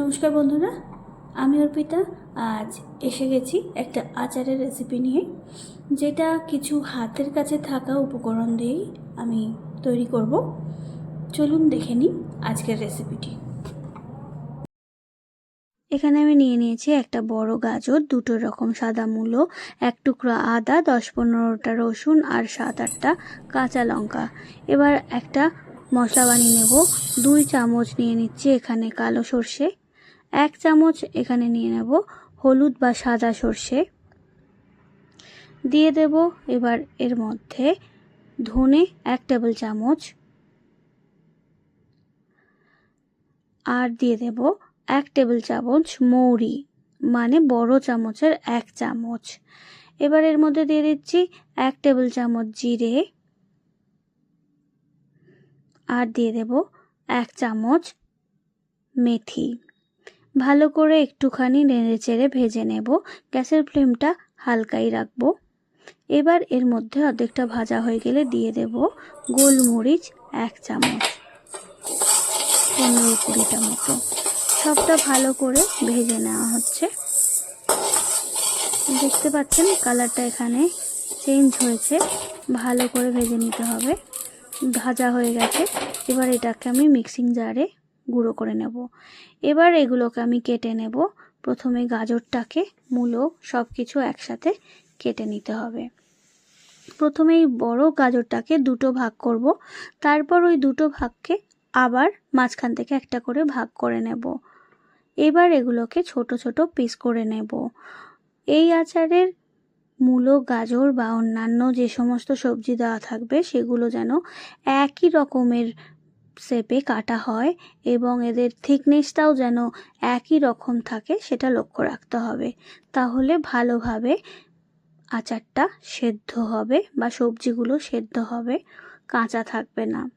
নমস্কার বন্ধুরা, আমি অর্পিতা। আজ এসে গেছি একটা আচারের রেসিপি নিয়ে, যেটা কিছু হাতের কাছে থাকা উপকরণ দিয়েই আমি তৈরি করব। চলুন দেখে নিই আজকের রেসিপিটি এখানে আমি নিয়ে নিয়েছি একটা বড় গাজর, দুটো রকম সাদা মূলো, এক টুকরো আদা, দশ পনেরোটা রসুন আর সাত আটটা কাঁচা লঙ্কা। এবার একটা মশলা বানিয়ে নেব। দুই চামচ নিয়ে নিচ্ছি এখানে কালো সর্ষে এক চামচ এখানে নিয়ে নেব হলুদ বা সাদা সর্ষে। দিয়ে দেব এবার এর মধ্যে ধনে এক টেবিল চামচ। আর দিয়ে দেব এক টেবিল চামচ মৌরি মানে বড় চামচের এক চামচ। এবার এর মধ্যে দিয়ে দিচ্ছি এক টেবিল চামচ জিরে। আর দিয়ে দেব এক চামচ মেথি। ভালো করে একটুখানি নেড়ে চেড়ে ভেজে নেব। গ্যাসের ফ্লেমটা হালকাই রাখব। এবার এর মধ্যে অর্ধেকটা ভাজা হয়ে গেলে দিয়ে দেব গোলমরিচ এক চামচ, পনেরো কুড়িটা মতো। সবটা ভালো করে ভেজে নেওয়া হচ্ছে। দেখতে পাচ্ছেন কালারটা এখানে চেঞ্জ হয়েছে। ভালো করে ভেজে নিতে হবে। ভাজা হয়ে গেছে। এবার এটাকে আমি মিক্সিং জারে গুঁড়ো করে নেব। এবার এগুলোকে আমি কেটে নেব। প্রথমে গাজরটাকে মূলো সব কিছু একসাথে কেটে নিতে হবে। প্রথমে এই বড় গাজরটাকে দুটো ভাগ করব। তারপর ওই দুটো ভাগকে আবার মাঝখান থেকে একটা করে ভাগ করে নেব। এবার এগুলোকে ছোট ছোট পিস করে নেব। এই আচারের মূলো, গাজর বা অন্যান্য যে সমস্ত সবজি দেওয়া থাকবে, সেগুলো যেন একই রকমের শেপে কাটা হয় এবং এদের থিকনেসটাও যেন একই রকম থাকে, সেটা লক্ষ্য রাখতে হবে। তাহলে ভালোভাবে আচারটা সেদ্ধ হবে বা সবজিগুলো সেদ্ধ হবে, কাঁচা থাকবে না।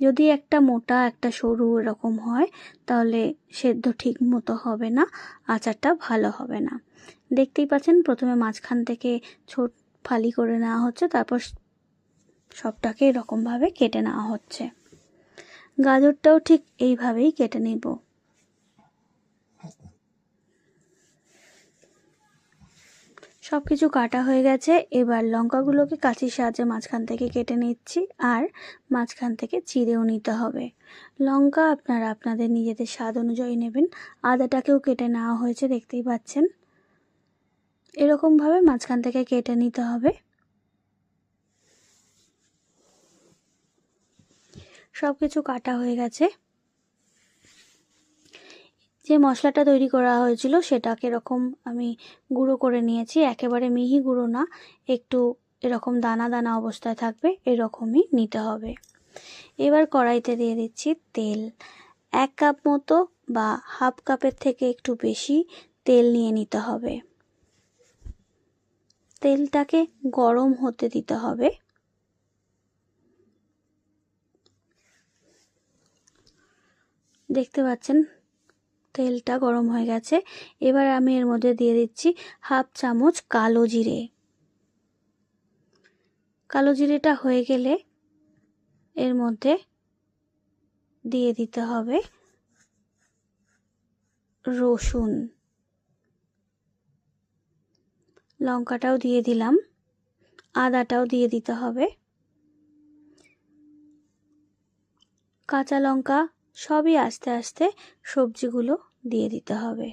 যদি একটা মোটা, একটা সরু এরকম হয়, তাহলে সেদ্ধ ঠিক মতো হবে না, আচারটা ভালো হবে না। দেখতেই পাচ্ছেন, প্রথমে মাঝখান থেকে ছোট ফালি করে নেওয়া হচ্ছে, তারপর সবটাকে এরকমভাবে কেটে নেওয়া হচ্ছে। গাজরটাও ঠিক এইভাবেই কেটে নেব। সব কিছু কাটা হয়ে গেছে, এবার লঙ্কাগুলোকে কাঁচির সাহায্যে মাঝখান থেকে কেটে নিচ্ছি, আর মাঝখান থেকে চিড়েও নিতে হবে। লঙ্কা আপনারা আপনাদের নিজেদের স্বাদ অনুযায়ী নেবেন, আদাটাকেও কেটে নেওয়া হয়েছে, দেখতেই পাচ্ছেন। এরকমভাবে মাঝখান থেকে কেটে নিতে হবে। সব কিছু কাটা হয়ে গেছে। যে মশলাটা তৈরি করা হয়েছিল সেটাকে এরকম আমি গুঁড়ো করে নিয়েছি। একেবারে মিহি গুঁড়ো না, একটু এরকম দানা দানা অবস্থায় থাকবে, এরকমই নিতে হবে। এবার কড়াইতে দিয়ে দিচ্ছি তেল। এক কাপ মতো বা হাফ কাপের থেকে একটু বেশি তেল নিয়ে নিতে হবে। তেলটাকে গরম হতে দিতে হবে। দেখতে পাচ্ছেন? তেলটা গরম হয়ে গেছে। এবার আমি এর মধ্যে দিয়ে দিচ্ছি হাফ চামচ কালো জিরে। কালো জিরেটা হয়ে গেলে এর মধ্যে দিয়ে দিতে হবে রসুন। লঙ্কাটাও দিয়ে দিলাম। আদাটাও দিয়ে দিতে হবে। কাঁচা লঙ্কা সবই আস্তে আস্তে সবজিগুলো দিয়ে দিতে হবে।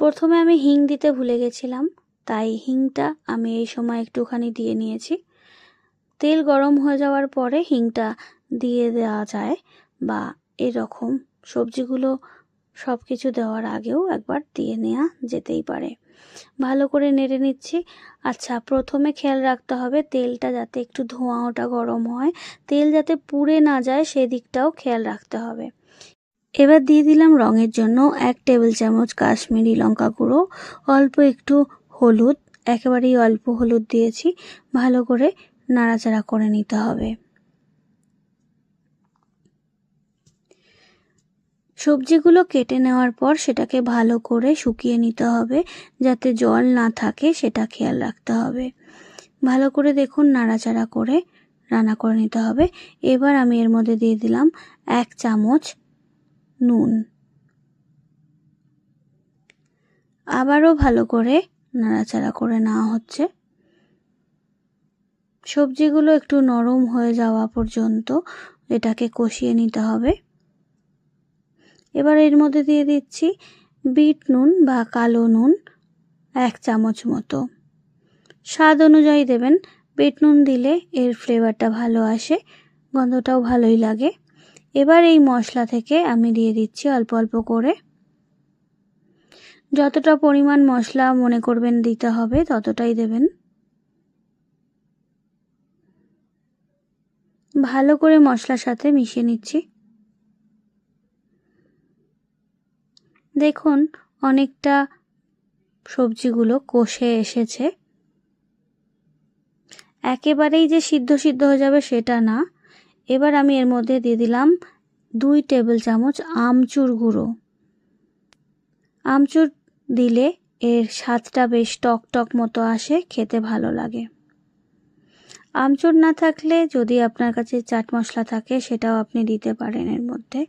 প্রথমে আমি হিং দিতে ভুলে গেছিলাম, তাই হিংটা আমি এই সময় একটুখানি দিয়ে নিয়েছি। তেল গরম হয়ে যাওয়ার পরে হিংটা দিয়ে দেওয়া যায় বা এরকম সবজিগুলো সব কিছু দেওয়ার আগেও একবার দিয়ে নেওয়া যেতেই পারে। ভালো করে নেড়ে নিচ্ছি। আচ্ছা প্রথমে খেয়াল রাখতে হবে তেলটা যাতে একটু ধোঁয়াটা গরম হয়। তেল যাতে পুড়ে না যায় সেদিকটাও খেয়াল রাখতে হবে। এবার দিয়ে দিলাম রঙের জন্য এক টেবিল চামচ কাশ্মীরি লঙ্কা গুঁড়ো, অল্প একটু হলুদ, একেবারেই অল্প হলুদ দিয়েছি। ভালো করে নাড়াচাড়া করে নিতে হবে। সবজিগুলো কেটে নেওয়ার পর সেটাকে ভালো করে শুকিয়ে নিতে হবে, যাতে জল না থাকে, সেটা খেয়াল রাখতে হবে। ভালো করে দেখুন, নাড়াচাড়া করে রান্না করে নিতে হবে। এবার আমি এর মধ্যে দিয়ে দিলাম এক চামচ নুন। আবারও ভালো করে নাড়াচাড়া করে নেওয়া হচ্ছে। সবজিগুলো একটু নরম হয়ে যাওয়া পর্যন্ত এটাকে কষিয়ে নিতে হবে। এবার এর মধ্যে দিয়ে দিচ্ছি বিট নুন বা কালো নুন এক চামচ মতো। স্বাদ অনুযায়ী দেবেন। বিট নুন দিলে এর ফ্লেভারটা ভালো আসে, গন্ধটাও ভালোই লাগে। এবার এই মশলা থেকে আমি দিয়ে দিচ্ছি অল্প অল্প করে। যতটা পরিমাণ মশলা মনে করবেন দিতে হবে ততটাই দেবেন। ভালো করে মশলার সাথে মিশিয়ে নিচ্ছি। দেখুন, অনেকটা সবজিগুলো কষে এসেছে। একেবারেই যে সিদ্ধ সিদ্ধ হয়ে যাবে সেটা না। এবার আমি এর মধ্যে দিয়ে দিলাম দুই টেবিল চামচ আমচুর গুঁড়ো। আমচুর দিলে এর স্বাদটা বেশ টক টক মতো আসে, খেতে ভালো লাগে। আমচুর না থাকলে যদি আপনার কাছে চাট মশলা থাকে, সেটাও আপনি দিতে পারেন এর মধ্যে।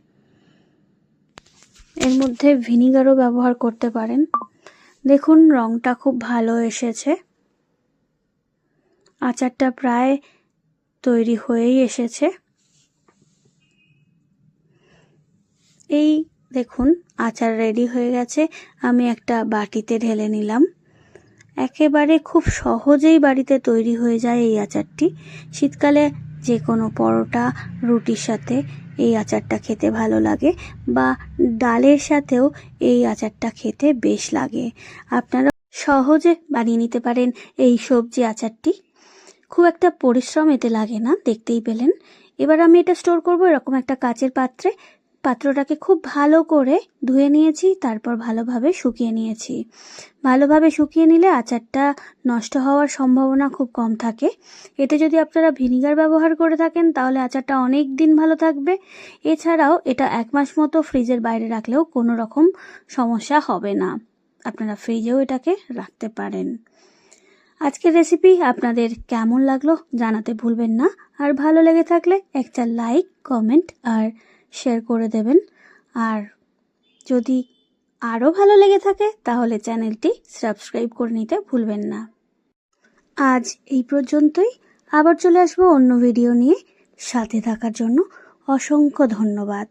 এর মধ্যে ভিনিগারও ব্যবহার করতে পারেন। দেখুন রঙটা খুব ভালো এসেছে। আচারটা প্রায় তৈরি হয়েই এসেছে। এই দেখুন, আচার রেডি হয়ে গেছে। আমি একটা বাটিতে ঢেলে নিলাম। একেবারে খুব সহজেই বাড়িতে তৈরি হয়ে যায় এই আচারটি। শীতকালে যে কোনো পরোটা, রুটির সাথে এই আচারটা খেতে ভালো লাগে বা ডালের সাথেও এই আচারটা খেতে বেশ লাগে। আপনারা সহজে বানিয়ে নিতে পারেন এই সবজি আচারটি। খুব একটা পরিশ্রম এতে লাগে না, দেখতেই পেলেন। এবার আমি এটা স্টোর করব এরকম একটা কাচের পাত্রে। পাত্রটাকে খুব ভালো করে ধুয়ে নিয়েছি, তারপর ভালোভাবে শুকিয়ে নিয়েছি। ভালোভাবে শুকিয়ে নিলে আচারটা নষ্ট হওয়ার সম্ভাবনা খুব কম থাকে। এতে যদি আপনারা ভিনিগার ব্যবহার করে থাকেন, তাহলে আচারটা অনেক দিন ভালো থাকবে। এছাড়াও এটা এক মাস মতো ফ্রিজের বাইরে রাখলেও কোনো রকম সমস্যা হবে না। আপনারা ফ্রিজেও এটাকে রাখতে পারেন। আজকের রেসিপি আপনাদের কেমন লাগল জানাতে ভুলবেন না। আর ভালো লেগে থাকলে একটা লাইক, কমেন্ট আর শেয়ার করে দেবেন। আর যদি আরও ভালো লেগে থাকে, তাহলে চ্যানেলটি সাবস্ক্রাইব করে নিতে ভুলবেন না। আজ এই পর্যন্তই। আবার চলে আসব অন্য ভিডিও নিয়ে। সাথে থাকার জন্য অসংখ্য ধন্যবাদ।